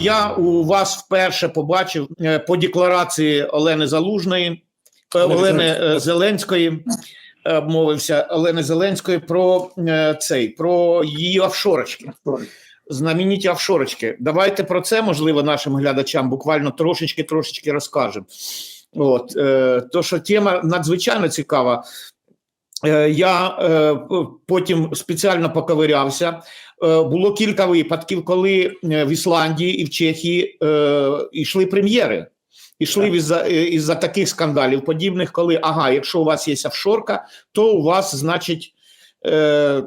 Я у вас вперше побачив е, по декларації Олени Залужної, е, Олени е, Зеленської. Обмовився Олени Зеленської про цей про її офшорочки. Знамениті офшорочки. Давайте про це можливо нашим глядачам буквально трошечки трошечки розкажемо. От то, що тема надзвичайно цікава. Я потім спеціально поковирявся. Е, Було кілька випадків, коли е, в Ісландії і в Чехії е, йшли прем'єри. Ішли із-за е, із-за таких скандалів, подібних, коли ага, якщо у вас є офшорка, то у вас, значить, е,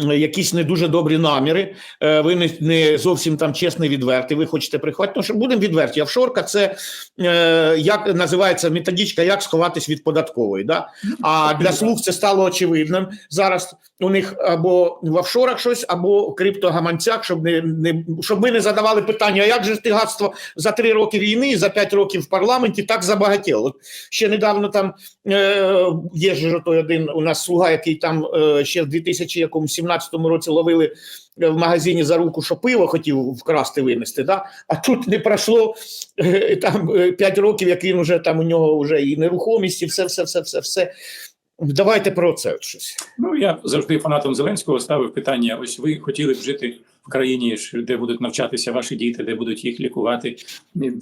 якісь не дуже добрі наміри. Е, ви не, не зовсім там чесний відвертий. Ви хочете приховати. Ну, що будемо відверті. Офшорка це е, як називається методичка, як сховатись від податкової. Да? А для слуг це стало очевидним. Зараз у них або в офшорах щось, або в криптогаманцях, щоб не, не щоб ми не задавали питання: а як же стигатство за три роки війни, за п'ять років в парламенті так забагатіло? Ще недавно там е, є ж той один у нас слуга, який там е, ще в 2017 році ловили. е, В магазині за руку, що пиво хотів вкрасти винести, да? а тут не пройшло е, там е, 5 років, як він уже там у нього вже і нерухомість, і все, все, все, все, все. Давайте про це щось. Ну я завжди фанатом Зеленського ставив питання: ось ви хотіли б жити в країні, де будуть навчатися ваші діти, де будуть їх лікувати.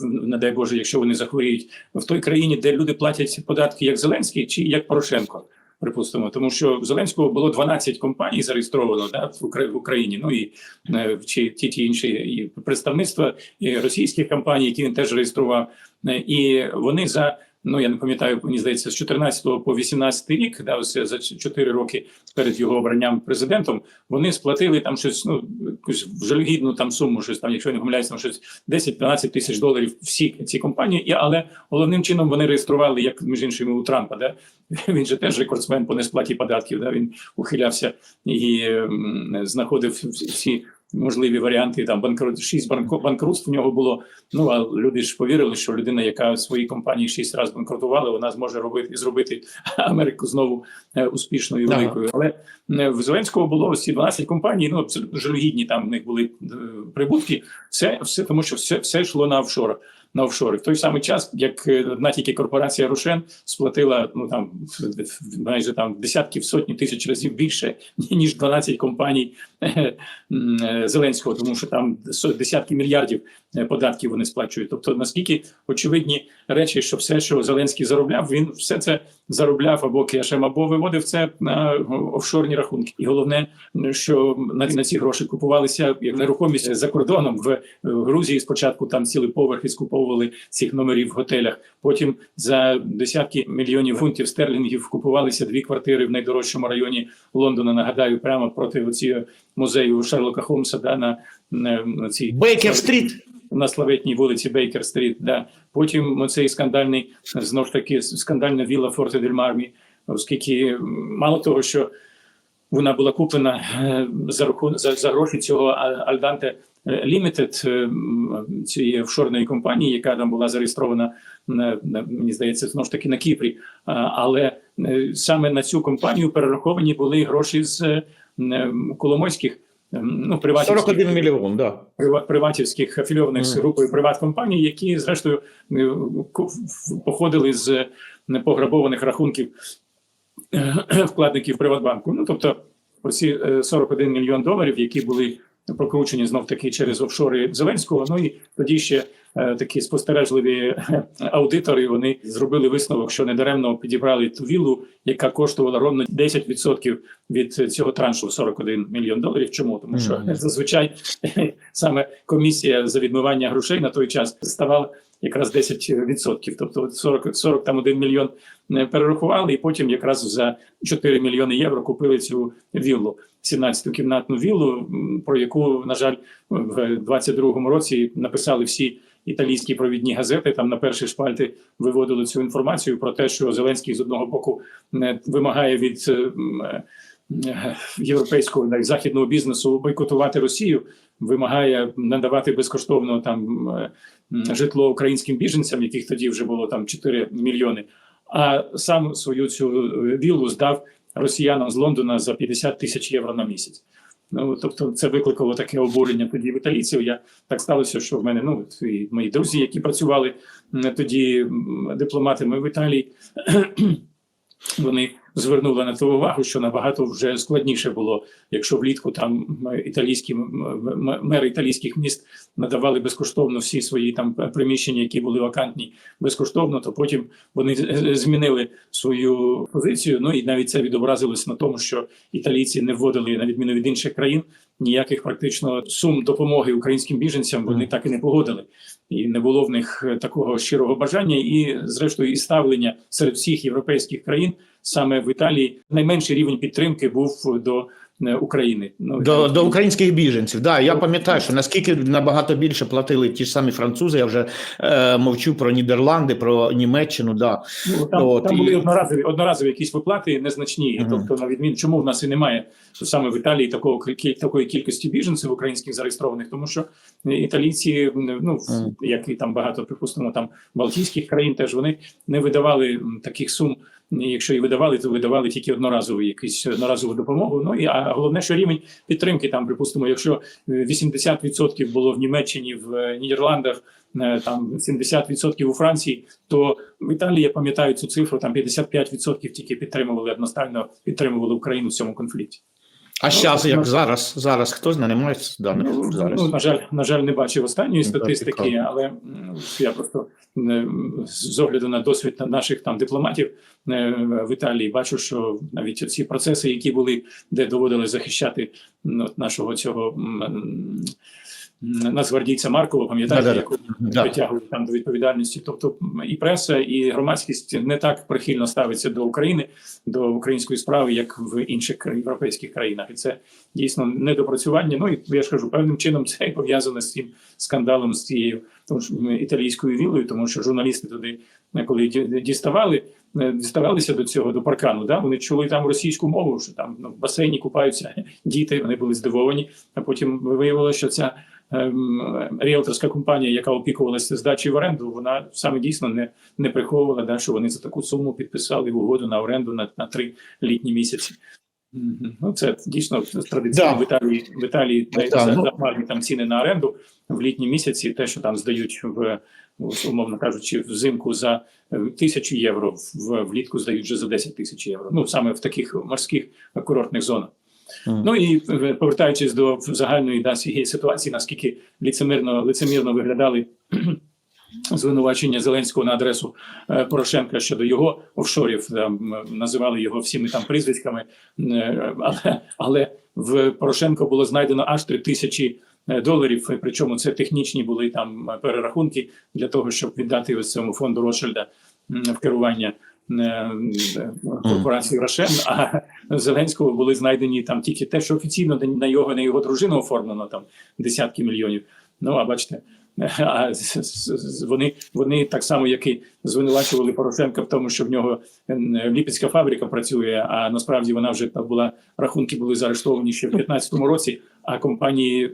Не дай Боже, якщо вони захворіють в той країні, де люди платять податки як Зеленський чи як Порошенко. Припустимо, тому що в Зеленського було 12 компаній зареєстровано да, в Укра- Україні. Ну і е, чи ті ті інші і представництва і російських компаній, які він теж реєстрував, Е, і вони за ну я не пам'ятаю, мені здається, з 14 по 18 рік, да, ось за 4 роки перед його обранням президентом, вони сплатили там щось, ну якусь жалюгідну там суму, щось там, якщо не помиляюся, там щось 10-12 тисяч доларів всі ці компанії. І але головним чином вони реєстрували, як між іншими у Трампа, да він же теж рекордсмен по несплаті податків. Да він ухилявся і м, знаходив всі. Можливі варіанти там банкрут шість банк- банкрутств в нього було. Ну а люди ж повірили, що людина, яка в своїй компанії шість разів банкрутувала, вона зможе робити зробити Америку знову е, успішною і Ага. великою. Але е, в Зеленського було всі ці 12 компаній. Ну абсолютно жалюгідні там в них були е, прибутки. Все, все тому, що все, все йшло на офшори. На офшори в той самий час, як е, одна тільки корпорація Рушен сплатила ну там майже там десятків сотні тисяч разів більше ніж 12 компаній е, Зеленського, тому що там десятки мільярдів е, податків вони сплачують. Тобто, наскільки очевидні речі, що все, що Зеленський заробляв, він все це заробляв або кешем, або виводив це на офшорні рахунки. І головне, що на, ці гроші купувалися як нерухомість за кордоном в Грузії. Спочатку там цілий поверх скуповували цих номерів в готелях. Потім за десятки мільйонів фунтів стерлінгів купувалися дві квартири в найдорожчому районі Лондона. Нагадаю, прямо проти цього музею Шерлока Холмса, да на, на, цій Бейкер Стріт. На славетній вулиці Бейкер Стріт. Да. Потім цей скандальний знов ж таки скандальна віла Форте дель Мармі, оскільки мало того, що вона була куплена е, за за, за гроші цього Альданте Лімітед цієї офшорної компанії, яка там була зареєстрована на, на мені здається, знову ж таки на Кіпрі. Але е, саме на цю компанію перераховані були гроші з е, Коломойських. Ем, Ну, приватівських 41 мільйон, да. приватівських афільованих з mm. групою приваткомпаній, які зрештою е, походили з непограбованих рахунків е, вкладників Приватбанку. Ну тобто, оці е, 41 мільйон доларів, які були прокручені знов таки через офшори Зеленського. Ну і тоді ще е, такі спостережливі е, аудитори. Вони зробили висновок, що недаремно підібрали ту віллу, яка коштувала ровно 10% від цього траншу 41 мільйон доларів. Чому тому, що зазвичай саме комісія за відмивання грошей на той час ставала якраз 10%. Тобто от 40, 40 там 1 мільйон е, перерахували, і потім якраз за 4 мільйони євро купили цю віллу. 17-ту кімнатну віллу, про яку, на жаль, в 22-му році написали всі італійські провідні газети. Там на перші шпальти виводили цю інформацію про те, що Зеленський з одного боку не вимагає від е, е, е, європейського навіть західного бізнесу бойкотувати Росію, вимагає надавати безкоштовно там е, житло українським біженцям, яких тоді вже було там 4 мільйони. А сам свою цю е, віллу здав росіянам з Лондона за 50 тисяч євро на місяць. Ну тобто, це викликало таке обурення тоді в італійців. Я так сталося, що в мене ну і мої друзі, які працювали тоді дипломатами в Італії. Вони звернули на це увагу, що набагато вже складніше було, якщо влітку там італійські мери італійських міст надавали безкоштовно всі свої там приміщення, які були вакантні, безкоштовно, то потім вони змінили свою позицію. Ну і навіть це відобразилось на тому, що італійці не вводили на відміну від інших країн ніяких практично сум допомоги українським біженцям. Вони так і не погодили, і не було в них е, такого щирого бажання, і зрештою і ставлення серед всіх європейських країн саме в Італії. Найменший рівень підтримки був до України. Ну До, до українських біженців. Да, я пам'ятаю, що наскільки набагато більше платили ті ж самі французи. Я вже е, мовчу про Нідерланди, про Німеччину. Да. Ну, там, От, там і- були одноразові, одноразові якісь виплати незначні. Мгм. Тобто, на відмін, чому в нас і немає саме в Італії такого такої кількості біженців українських зареєстрованих, тому що італійці, ну Мгм. як і там багато припустимо, там Балтійських країн, теж вони не видавали таких сум. І Якщо і видавали, то видавали тільки одноразову якусь одноразову допомогу. Ну і а головне, що рівень підтримки там, припустимо, якщо е, 80% було в Німеччині, в е, Нідерландах, е, там 70% у Франції, то в Італії я пам'ятаю цю цифру. Там 55% тільки підтримували одностайно підтримували Україну в цьому конфлікті. А зараз, як? ну, зараз, зараз хто знає, немає даних Ну, зараз. ну, на жаль, на жаль, не бачив останньої Ну, статистики, але я просто з огляду на досвід наших там дипломатів е, в Італії бачу, що навіть ці процеси, які були, де доводили захищати нашого цього нацгвардійця Маркова, пам'ятаєте, Да-да-да. якого Да. притягують там до відповідальності. Тобто і преса, і громадськість не так прихильно ставиться до України, до української справи, як в інших європейських країнах, і це дійсно недопрацювання. Ну і я ж кажу, певним чином це і пов'язано з цим скандалом з цією тому що, італійською вілою, тому що журналісти туди, е, коли ді- діставали. е, Діставалися до цього до паркану, да вони чули там російську мову, що там ну, в басейні купаються діти. Вони були здивовані. А потім виявилося, що ця ріелторська компанія, яка опікувалася здачею в оренду, вона саме дійсно не, не приховувала, да, що вони за таку суму підписали угоду на оренду на, на три літні місяці. Ну, це дійсно традиційно Да. в Італії. В Італії Да, за- ну- захмарні там ціни на оренду в літні місяці. Те, що там здають в умовно кажучи, взимку за е, тисячу євро, в влітку здають вже за 10 тисяч євро. Ну саме в таких морських курортних зонах. Ну і е, повертаючись до загальної да, ситуації, наскільки лицемірно лицемірно виглядали звинувачення Зеленського на адресу е, Порошенка щодо його офшорів, там називали його всіми там прізвиськами, е, але, але в Порошенко було знайдено аж три тисячі доларів. Причому це технічні були там перерахунки для того, щоб віддати ось цьому фонду Ротшильда в керування. Е, Корпорації Рошен, а Зеленського були знайдені там тільки те, що офіційно на його на його дружину оформлено там десятки мільйонів. Ну а бачите, а вони, вони так само, як і звинувачували Порошенка в тому, що в нього е, ліпецька фабрика працює, а насправді вона вже там була рахунки були заарештовані ще в 2015 році. А компанії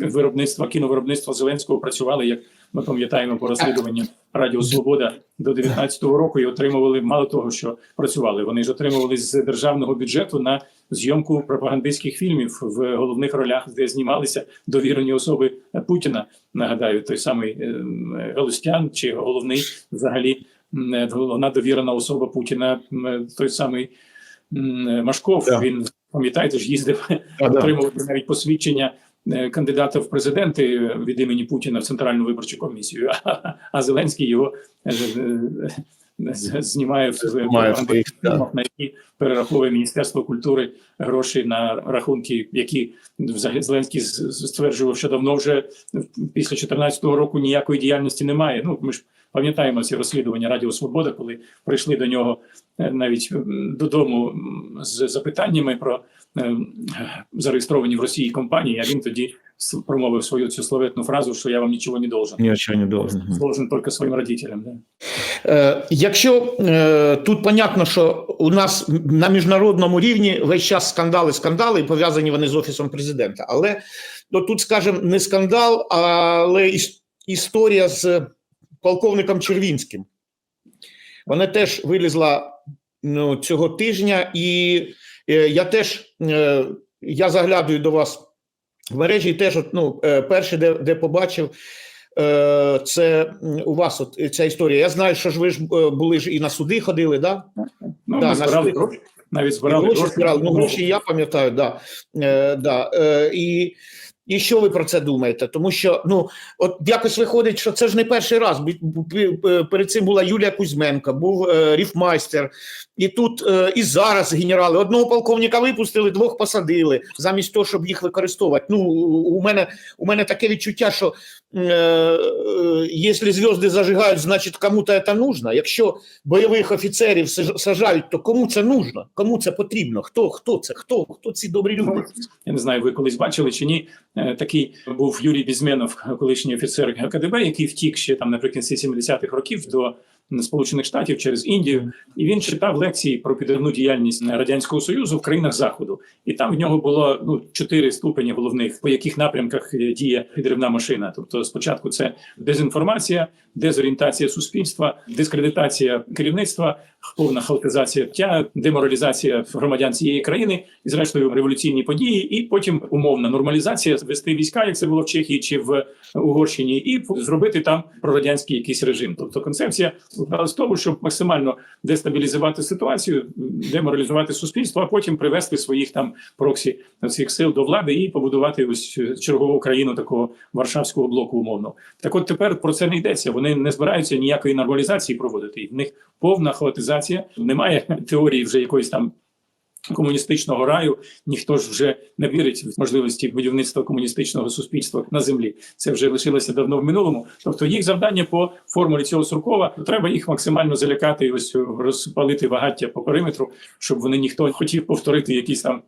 виробництва кіновиробництва Зеленського працювали, як ми пам'ятаємо по розслідуванням Радіо Свобода до 19-го року і отримували мало того, що працювали. Вони ж отримували з державного бюджету на зйомку пропагандистських фільмів в головних ролях, де знімалися довірені особи Путіна. Нагадаю, той самий е, Галустян чи головний взагалі м, е, головна довірена особа Путіна, той самий Машков. Да. Він пам'ятаєте ж їздив А, да. отримувати навіть посвідчення е, кандидата в президенти е, від імені Путіна в Центральну виборчу комісію. А, а Зеленський його е, е, знімає в на які перераховує Міністерство культури гроші на рахунки, які взагалі Зеленський стверджував, що давно вже після 2014 року ніякої діяльності немає. Ну ми ж пам'ятаємо ці розслідування Радіо Свобода, коли прийшли до нього е, навіть додому з запитаннями про е, зареєстровані в Росії компанії. А він тоді промовив свою цю славетну фразу, що я вам нічого не должен. Нічого не должен. Должен тільки своїм родителям. Да? Е, Якщо тут понятно, що у нас на міжнародному рівні весь час скандали, скандали, і пов'язані вони з офісом президента. Але ну, тут, скажімо, не скандал, але історія з полковником Червінським. Вона теж вилізла ну, цього тижня, і е, я теж е, я заглядаю до вас в мережі, і теж от, ну, е, перше, де, де побачив, е, це у вас от ця історія. Я знаю, що ж ви ж е, були ж і на суди ходили, да? Ну, Да, ми збирали гроші, навіть І збирали гроші гроші. збирали. Ну, гроші я пам'ятаю, да. Е, да. Е, і, і що ви про це думаєте? Тому що ну, от якось виходить, що це ж не перший раз. Перед цим була Юлія Кузьменка, був е, Ріфмайстер, і тут е, і зараз генерали. Одного полковника випустили, двох посадили, замість того, щоб їх використовувати. Ну, у мене, у мене таке відчуття, що е, е, якщо зв'язки зажигають, значить кому-то це нужно. Якщо бойових офіцерів саж- сажають, то кому це нужно? Кому це потрібно? Хто, хто це? Хто? Хто ці добрі люди? Я не знаю, ви колись бачили чи ні. Е, Такий був Юрій Бізменов, колишній офіцер КДБ, який втік ще там наприкінці 70-х років до Сполучених Штатів через Індію, і він читав лекції про підривну діяльність радянського союзу в країнах заходу. І там в нього було ну чотири ступені головних, по яких напрямках е, діє підривна машина. Тобто, спочатку це дезінформація, дезорієнтація суспільства, дискредитація керівництва, повна хаотизація життя, деморалізація громадян цієї країни, і зрештою революційні події, і потім умовна нормалізація, вести війська, як це було в Чехії чи в Угорщині, і зробити там прорадянський якийсь режим. Тобто концепція складалась з того, щоб максимально дестабілізувати ситуацію, деморалізувати суспільство, а потім привести своїх там проксі цих сил до влади і побудувати ось чергову країну такого варшавського блоку умовно. Так, от тепер про це не йдеться. Вони не збираються ніякої нормалізації проводити. І в них повна хаотизація. Немає теорії вже якоїсь там. Комуністичного раю ніхто ж вже не вірить в можливості будівництва комуністичного суспільства на землі. Це вже лишилося давно в минулому. Тобто, їх завдання по формулі цього Суркова треба їх максимально залякати, і ось розпалити багаття по периметру, щоб вони ніхто хотів повторити якісь там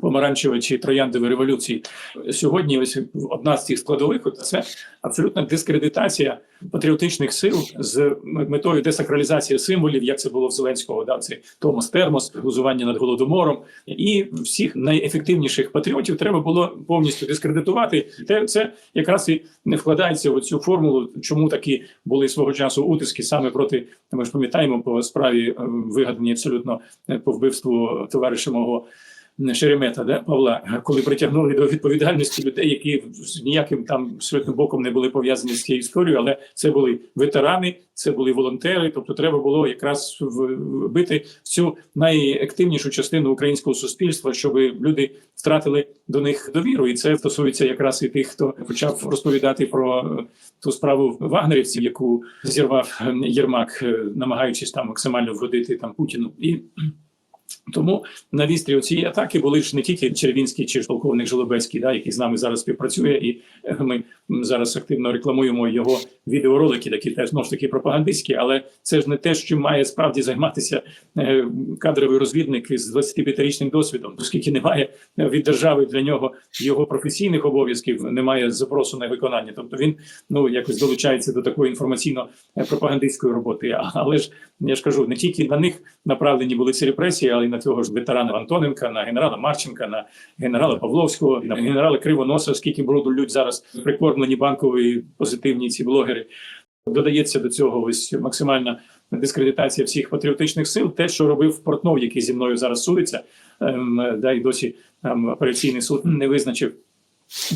помаранчеві чи трояндові революції. Сьогодні ось одна з цих складових це абсолютна дискредитація патріотичних сил з метою десакралізації символів, як це було в Зеленського. Да, це Томос Термос, глузування над голодомором, і всіх найефективніших патріотів треба було повністю дискредитувати. Те це якраз і не вкладається в цю формулу, чому такі були свого часу утиски саме проти. Ми ж пам'ятаємо по справі е, вигадані абсолютно е, по вбивству товариша мого. Шеремета, да, Павла, коли притягнули до відповідальності людей, які з ніяким там абсолютно боком не були пов'язані з цією історією, але це були ветерани, це були волонтери. Тобто, треба було якраз вбити цю найактивнішу частину українського суспільства, щоб люди втратили до них довіру. І це стосується якраз і тих, хто почав розповідати про ту справу вагнерівців, яку зірвав Єрмак, намагаючись там максимально вгодити там Путіну і. Тому на вістрі цієї атаки були ж не тільки Червінський чи ж полковник Жолобецький, да, який з нами зараз співпрацює, і ми зараз активно рекламуємо його відеоролики, такі теж знову ж таки пропагандистські, але це ж не те, що має справді займатися е, кадровий розвідник із 25-річним досвідом, оскільки немає від держави для нього його професійних обов'язків, немає запросу на виконання. Тобто він ну якось долучається до такої інформаційно-пропагандистської роботи. Але ж я ж кажу, не тільки на них направлені були ці репресії, але й на того ж ветерана Антоненка, на генерала Марченка, на генерала Павловського, на генерала Кривоноса, скільки броду людь зараз прикормлені банкові позитивні ці блогери. Додається до цього ось максимальна дискредитація всіх патріотичних сил. Те, що робив Портнов, який зі мною зараз судиться, ем, да й досі там апеляційний суд не визначив,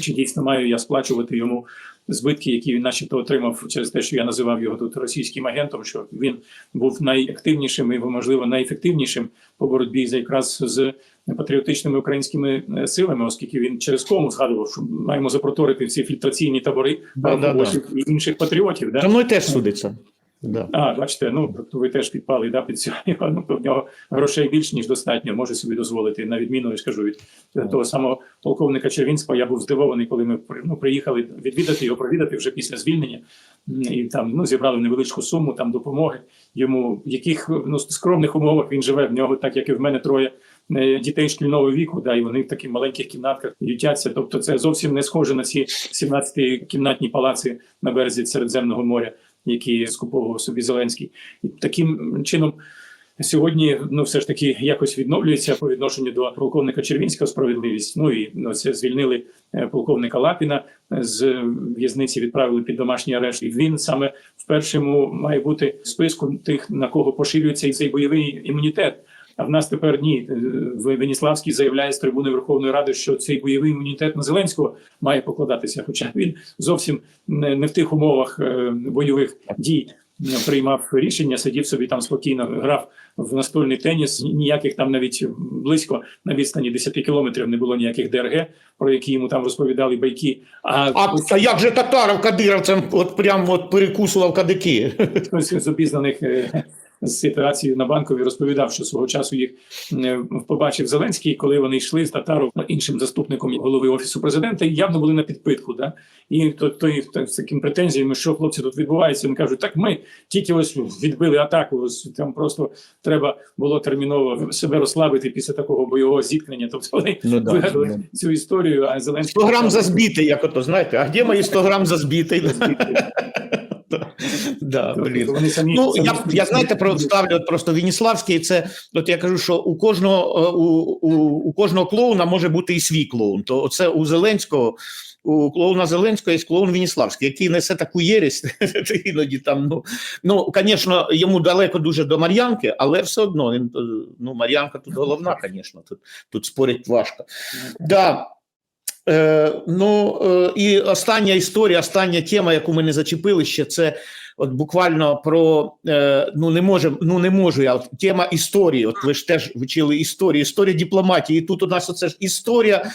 чи дійсно маю я сплачувати йому збитки, які він, начебто, отримав через те, що я називав його тут російським агентом. Що він був найактивнішим і можливо найефективнішим по боротьбі за якраз з патріотичними українськими е, силами, оскільки він через кому згадував, що маємо запроторити всі фільтраційні табори Да, да, да. і інших патріотів. Да? Зі мною теж судиться. Да. А, бачите, ну ви теж підпали да, під цього. Ну, в нього грошей більш ніж достатньо, може собі дозволити. На відміну, я скажу, від того самого полковника Червінського. Я був здивований, коли ми ну, приїхали відвідати його, провідати вже після звільнення. І там ну, зібрали невеличку суму там допомоги йому, в яких ну, скромних умовах він живе. В нього, так як і в мене троє е, дітей шкільного віку, да, і вони в таких маленьких кімнатках ютяться. Тобто, це зовсім не схоже на ці 17-кімнатні палаци на березі Середземного моря які скуповував собі Зеленський, і таким чином. Сьогодні ну все ж таки якось відновлюється по відношенню до полковника Червінська справедливість. Ну і ну, це звільнили е, полковника Лапіна з в'язниці, відправили під домашній арешт. І він саме в першому має бути в списку тих, на кого поширюється і цей бойовий імунітет. А в нас тепер ні. Е, Веніславський заявляє з трибуни Верховної Ради, що цей бойовий імунітет на Зеленського має покладатися. Хоча він зовсім не, не в тих умовах е, бойових дій приймав рішення, сидів собі там спокійно, грав в настольний теніс. Ніяких там навіть близько на відстані 10 кілометрів не було ніяких ДРГ, про які йому там розповідали байки. А, А, а як же татаров кадировцем от прям от перекусував кадики? хтось з обізнаних е, з ситуацією на банковій розповідав, що свого часу їх е, побачив Зеленський, коли вони йшли з Татаров іншим заступником голови офісу президента, і явно були на підпитку. Да? І то той то, з таким претензіями, що хлопці тут відбувається, вони кажуть, так ми тільки ось відбили атаку. Ось там просто треба було терміново себе розслабити після такого бойового зіткнення. Тобто вони Ну да, вигадали ну. цю історію. А Зеленський 100 грам за збитий, як ото, знаєте, а де мої 100 грам за збитий? Да, блін. Тобто самі Ну я, я знаєте, про ставлю просто Веніславський. Це от я кажу, що у кожного е, у, у, у кожного клоуна може бути і свій клоун. То це у Зеленського. У клоуна Зеленського є клоун Веніславський, який несе таку єрість, іноді там. Ну, ну, звісно, йому далеко дуже до Мар'янки, але все одно він е, ну, Мар'янка тут головна, звісно, тут, тут спорить важко. Да. Е, ну е, і остання історія, остання тема, яку ми не зачепили ще, це от буквально про е, ну не може, ну не можу я. Тема історії. От ви ж теж вчили історію, історія дипломатії. І тут у нас оце ж історія.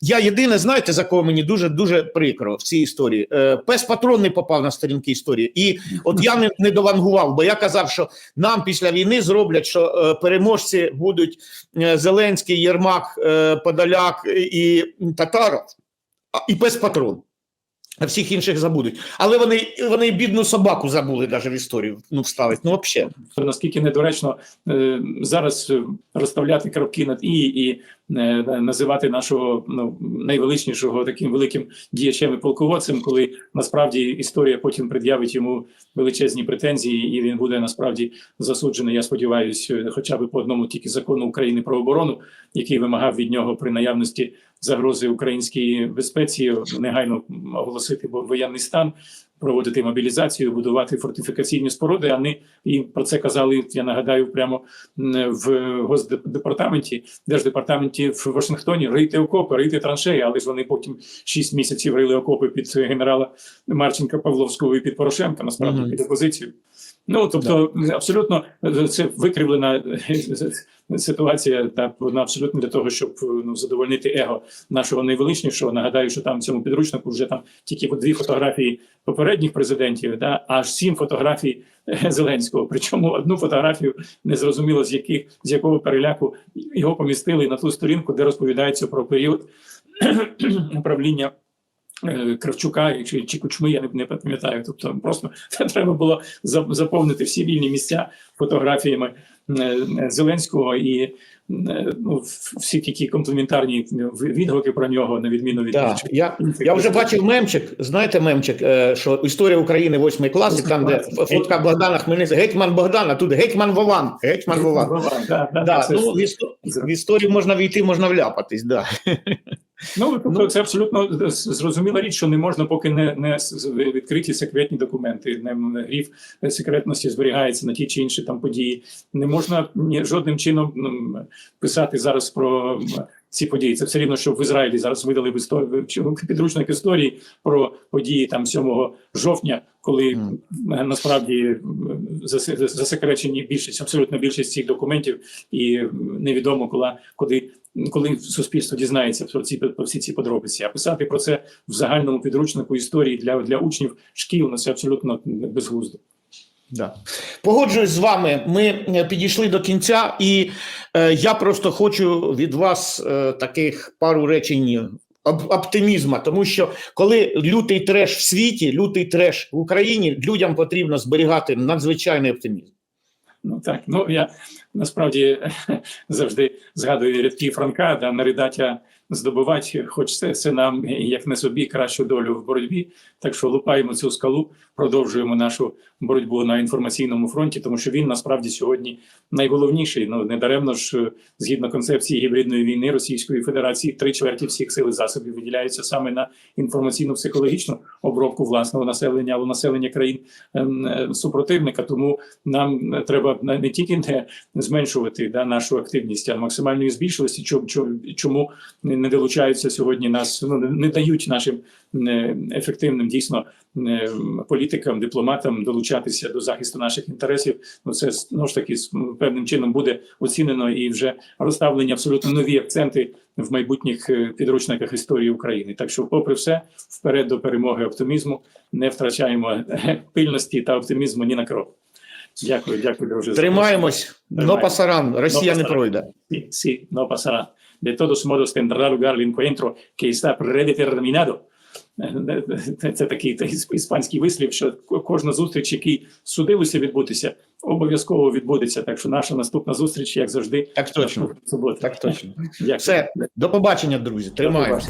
Я єдине, знаєте, за кого мені дуже дуже прикро в цій історії. Е, пес патрон не попав на сторінки історії. І от я не, не довангував, бо я казав, що нам після війни зроблять, що е, переможці будуть е, Зеленський, Єрмак, е, Подоляк і Татаров, і пес патрон. А всіх інших забудуть. Але вони, вони бідну собаку забули навіть в історію ну, вставити. Ну, взагалі. наскільки недоречно е, зараз е, розставляти крапки над і і е, називати нашого ну найвеличнішого таким великим діячем і полководцем, коли насправді історія потім пред'явить йому величезні претензії, і він буде насправді засуджений. Я сподіваюся, хоча б по одному тільки закону України про оборону, який вимагав від нього при наявності загрози українській безпеці негайно оголосити воєнний стан. Проводити мобілізацію, будувати фортифікаційні споруди. А вони і про це казали. Я нагадаю, прямо в госдепартаменті, держдепартаменті в Вашингтоні рийте окопи, рийте траншеї, але ж вони потім шість місяців рили окопи під генерала Марченка Павловського і під Порошенка, насправді Мгм. під опозицію. Ну тобто, абсолютно е, це викривлена е, ситуація, та вона абсолютно для того, щоб ну задовольнити его нашого найвеличнішого. Нагадаю, що там в цьому підручнику вже там тільки дві фотографії попередніх президентів, да аж сім фотографій е, Зеленського. Причому одну фотографію незрозуміло з яких з якого переляку його помістили на ту сторінку, де розповідається про період управління. е, Кравчука чи, чи Кучми, я не, не пам'ятаю. Тобто просто треба було заповнити всі вільні місця фотографіями е, Зеленського і е, ну, всі такі комплементарні відгуки про нього, на відміну від Да. Я, я вже бачив мемчик. Знаєте, мемчик, е, що історія України 8 клас, там, де фотка Богдана Хмельницького, гетьман Богдана, тут гетьман Вован. Гетьман Вован. Да, да, Да, ну, в історію можна війти, можна вляпатись. Да. Ну, тобто, Ну. це абсолютно зрозуміла річ, що не можна, поки не, не відкриті секретні документи, не, гріф секретності зберігається на ті чи інші там події. Не можна ні, жодним чином м, писати зараз про ці події. Це все рівно, що в Ізраїлі зараз видали в історії чи підручник історії про події там 7 жовтня, коли м, насправді засекречені більшість, абсолютно більшість цих документів, і невідомо коли, куди коли суспільство дізнається про ці про всі ці подробиці, а писати про це в загальному підручнику історії для, для учнів шкіл ну, це абсолютно безглуздо. Да. Погоджуюсь з вами. Ми е, підійшли до кінця, і е, я просто хочу від вас е, таких пару речень об- оптимізму, тому що коли лютий треш в світі, лютий треш в Україні, людям потрібно зберігати надзвичайний оптимізм. Ну так, ну я насправді завжди згадую рядки Франка, да наридаття здобувати, хоч це, це нам як не собі кращу долю в боротьбі. Так що лупаємо цю скалу, продовжуємо нашу боротьбу на інформаційному фронті, тому що він насправді сьогодні найголовніший. Ну недаремно ж е, згідно концепції гібридної війни Російської Федерації, три чверті всіх сил і засобів виділяються саме на інформаційно-психологічну обробку власного населення або населення країн ем, е, супротивника. Тому нам е, треба не тільки не зменшувати да, нашу активність, а максимально її збільшувати. Чому, не долучаються сьогодні нас, ну не дають нашим е, ефективним дійсно е, політикам, дипломатам долучатися до захисту наших інтересів. Ну це ну ж таки з певним чином буде оцінено і вже розставлені абсолютно нові акценти в майбутніх е, підручниках історії України. Так що, попри все, вперед до перемоги оптимізму, не втрачаємо е, пильності та оптимізму ні на крок. Дякую, дякую, друже. Тримаємось. Но пасаран, Росія не пройде. Sí, no pasará. De todos modos, tendrá lugar el encuentro que está predeterminado. Це такий та іспанський вислів, що кожна зустріч, який судилося відбутися, обов'язково відбудеться. Так що наша наступна зустріч, як завжди, Так точно. суботи. Так точно. Дякую. Все, до побачення, друзі. Тримаємося.